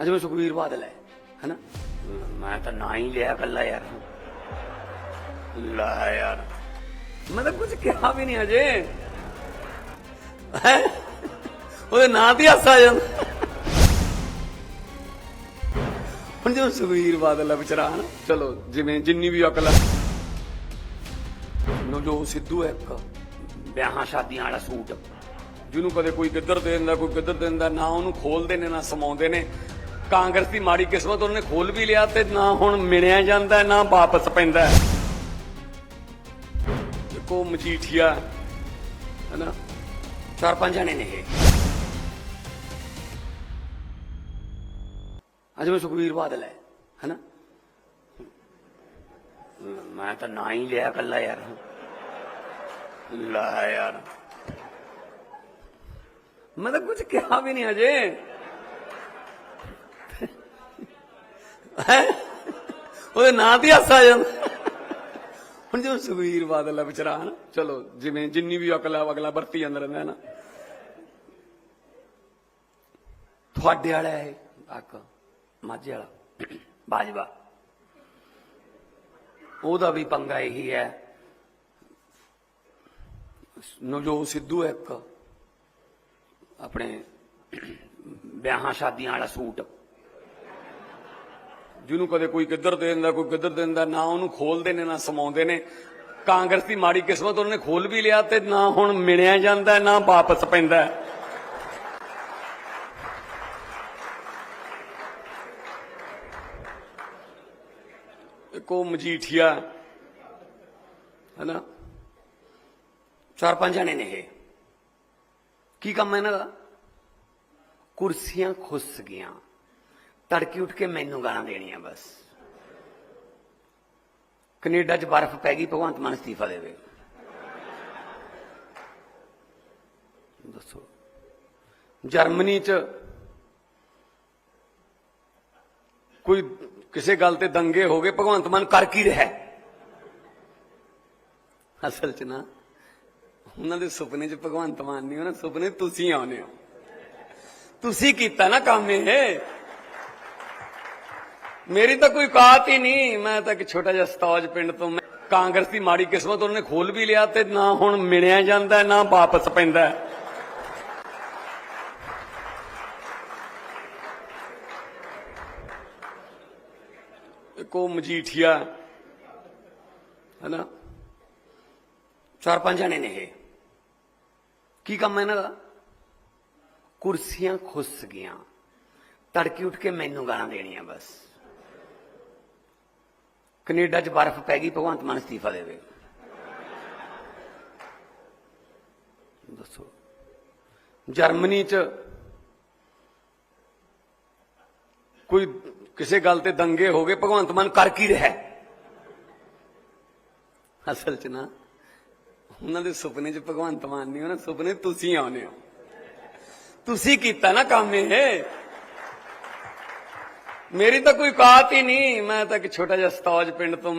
ਅੱਜ ਮੈਂ ਸੁਖਵੀਰ ਬਾਦਲ ਹੈ ਹੈਨਾ? ਮੈਂ ਤਾਂ ਨਾ ਹੀ ਲਿਆ ਕੱਲਾ ਯਾਰ। ਲਾ ਯਾਰ। ਮੈਂ ਤਾਂ ਕੁਝ ਕਿਹਾ ਵੀ ਨਹੀਂ ਅਜੇ? ਉਹਦੇ ਨਾਂ ਤੇ ਹਾਸਾ ਆ ਜਾਂਦਾ। ਹੁਣ ਜੋ ਸੁਖਵੀਰ ਬਾਦਲ ਹੈ ਵਿਚਾਰਾ ਹਨਾ? ਚਲੋ ਜਿਵੇਂ ਜਿੰਨੀ ਵੀ ਅਕਲ ਹੈ ਨੋ ਜੋ ਸਿੱਧੂ ਹੈ ਇੱਕ। ਵਿਆਹਾਂ ਸ਼ਾਦੀਆਂ ਵਾਲਾ ਸੂਟ। ਜਿਹਨੂੰ ਕਦੇ ਕੋਈ ਕਿੱਧਰ ਦੇ ਦਿੰਦਾ ਕੋਈ ਕਿੱਧਰ ਦੇ ਦਿੰਦਾ ਨਾ ਉਹਨੂੰ ਖੋਲਦੇ ਨੇ ਨਾ ਸਮਾਉਂਦੇ ਨੇ। ਕਾਂਗਰਸ ਦੀ ਮਾੜੀ ਕਿਸਮਤ ਉਹਨੇ ਖੋਲ ਵੀ ਲਿਆ ਤੇ ਨਾ ਹੁਣ ਮਿਣਿਆ ਜਾਂਦਾ, ਨਾ ਵਾਪਸ ਪੈਂਦਾ। ਕੋ ਮਜੀਠੀਆ, ਹਨਾ? ਚਾਰ ਪੰਜ ਜਣੇ ਨੇ ਇਹ। ਅੱਜ ਮੈਂ ਸੁਖਵੀਰ ਬਾਦਲ ਹੈ, ਹਨਾ? ਮੈਂ ਤਾਂ ਨਾ ਹੀ ਲਿਆ ਕੱਲਾ ਯਾਰ। ਲਾ ਯਾਰ। ਮੈਂ ਤਾਂ ਕੁਝ ਕਿਹਾ ਵੀ ਨਹੀਂ ਅਜੇ ਹੈਂ? ਉਹਦੇ ਨਾਂ ਤੇ ਹਾਸਾ ਆ ਜਾਂਦਾ। ਹੁਣ ਜੋ ਸੁਖਵੀਰ ਬਾਦਲ ਹੈ ਵਿਚਾਰਾ ਹਨਾ ਚਲੋ, ਜਿਵੇਂ ਜਿੰਨੀ ਵੀ ਅਕਲ ਹੈ ਅਗਲਾ ਵਰਤੀ ਜਾਂਦਾ ਰਹਿੰਦਾ ਨਾ। ਤੁਹਾਡੇ ਵਾਲਾ ਹੈ ਅੱਕ ਮਾਝੇ ਵਾਲਾ, ਬਾਜਵਾ। ਉਹਦਾ ਵੀ ਪੰਗਾ ਇਹੀ ਹੈ। ਨਵਜੋਤ ਸਿੱਧੂ ਇੱਕ ਆਪਣੇ ਵਿਆਹਾਂ ਸ਼ਾਦੀਆਂ ਵਾਲਾ ਸੂਟ। ਜਿਹਨੂੰ ਕਦੇ ਕੋਈ ਕਿੱਧਰ ਦੇ ਦਿੰਦਾ, ਕੋਈ ਕਿੱਧਰ ਦੇ ਦਿੰਦਾ, ਨਾ ਉਹਨੂੰ ਖੋਲਦੇ ਨੇ, ਨਾ ਸਮਾਉਂਦੇ ਨੇ। ਕਾਂਗਰਸ ਦੀ ਮਾੜੀ ਕਿਸਮਤ ਉਹਨੇ ਖੋਲ ਵੀ ਲਿਆ ਤੇ ਨਾ ਹੁਣ ਮਿਣਿਆ ਜਾਂਦਾ, ਨਾ ਵਾਪਸ ਪੈਂਦਾ। ਇੱਕ ਉਹ ਮਜੀਠੀਆ, ਹਨਾ? ਚਾਰ ਪੰਜ ਜਣੇ ਨੇ ਇਹ। ਕੀ ਕੰਮ ਹੈ ਇਹਨਾਂ ਦਾ? ਕੁਰਸੀਆਂ ਖੁੱਸ ਗਈਆਂ। ਤੜਕੀ ਉੱਠ ਕੇ ਮੈਨੂੰ ਗਾਲਾਂ ਦੇਣੀਆਂ ਬਸ। ਕੈਨੇਡਾ 'ਚ ਬਰਫ਼ ਪੈ ਗਈ, ਭਗਵੰਤ ਮਾਨ ਅਸਤੀਫਾ ਦੇਵੇ ਦੱਸੋ। ਜਰਮਨੀ 'ਚ ਕੋਈ ਕਿਸੇ ਗੱਲ ਤੇ ਦੰਗੇ ਹੋ ਗਏ, ਭਗਵੰਤ ਮਾਨ ਕਰ ਕੀ ਰਿਹਾ ਅਸਲ 'ਚ ਨਾ, ਉਹਨਾਂ ਦੇ ਸੁਪਨੇ 'ਚ ਭਗਵੰਤ ਮਾਨ ਨਹੀਂ, ਉਹਨਾਂ ਸੁਪਨੇ ਤੁਸੀਂ ਆਉਨੇ ਹੋ। ਤੁਸੀਂ ਕੀਤਾ ਨਾ ਕੰਮ ਇਹ। ਮੇਰੀ ਤਾਂ ਕੋਈ ਔਕਾਤ ਹੀ ਨਹੀਂ। ਮੈਂ ਤਾਂ ਇੱਕ ਛੋਟਾ ਜਿਹਾ ਸਤੌਜ ਪਿੰਡ ਤੋਂ ਮੈਂ ਕਾਂਗਰਸ ਦੀ ਮਾੜੀ ਕਿਸਮਤ ਉਹਨੇ ਖੋਲ ਵੀ ਲਿਆ ਤੇ ਨਾ ਹੁਣ ਮਿਣਿਆ ਜਾਂਦਾ, ਨਾ ਵਾਪਸ ਪੈਂਦਾ। ਇੱਕ ਉਹ ਮਜੀਠੀਆ, ਹਨਾ? ਚਾਰ ਪੰਜ ਜਣੇ ਨੇ ਇਹ। ਕੀ ਕੰਮ ਹੈ ਇਹਨਾਂ ਦਾ? ਕੁਰਸੀਆਂ ਖੁੱਸ ਗਈਆਂ। ਤੜਕੇ ਉੱਠ ਕੇ ਮੈਨੂੰ ਗਾਲਾਂ ਦੇਣੀਆਂ ਬਸ। ਕੈਨੇਡਾ 'ਚ ਬਰਫ਼ ਪੈ ਗਈ, ਭਗਵੰਤ ਮਾਨ ਅਸਤੀਫਾ ਦੇਵੇ ਦੱਸੋ। ਜਰਮਨੀ 'ਚ ਕੋਈ ਕਿਸੇ ਗੱਲ ਤੇ ਦੰਗੇ ਹੋ ਗਏ, ਭਗਵੰਤ ਮਾਨ ਕਰ ਕੀ ਰਿਹਾ ਅਸਲ 'ਚ ਨਾ, ਉਹਨਾਂ ਦੇ ਸੁਪਨੇ 'ਚ ਭਗਵੰਤ ਮਾਨ ਨਹੀਂ, ਉਹਨਾਂ ਸੁਪਨੇ ਤੁਸੀਂ ਆਉਨੇ ਹੋ। ਤੁਸੀਂ ਕੀਤਾ ਨਾ ਕੰਮ ਇਹ। ਮੇਰੀ ਤਾਂ ਕੋਈ ਔਕਾਤ ਹੀ ਨਹੀਂ। ਮੈਂ ਤਾਂ ਇੱਕ ਛੋਟਾ ਜਿਹਾ ਸਤੌਜ ਪਿੰਡ ਤੋਂ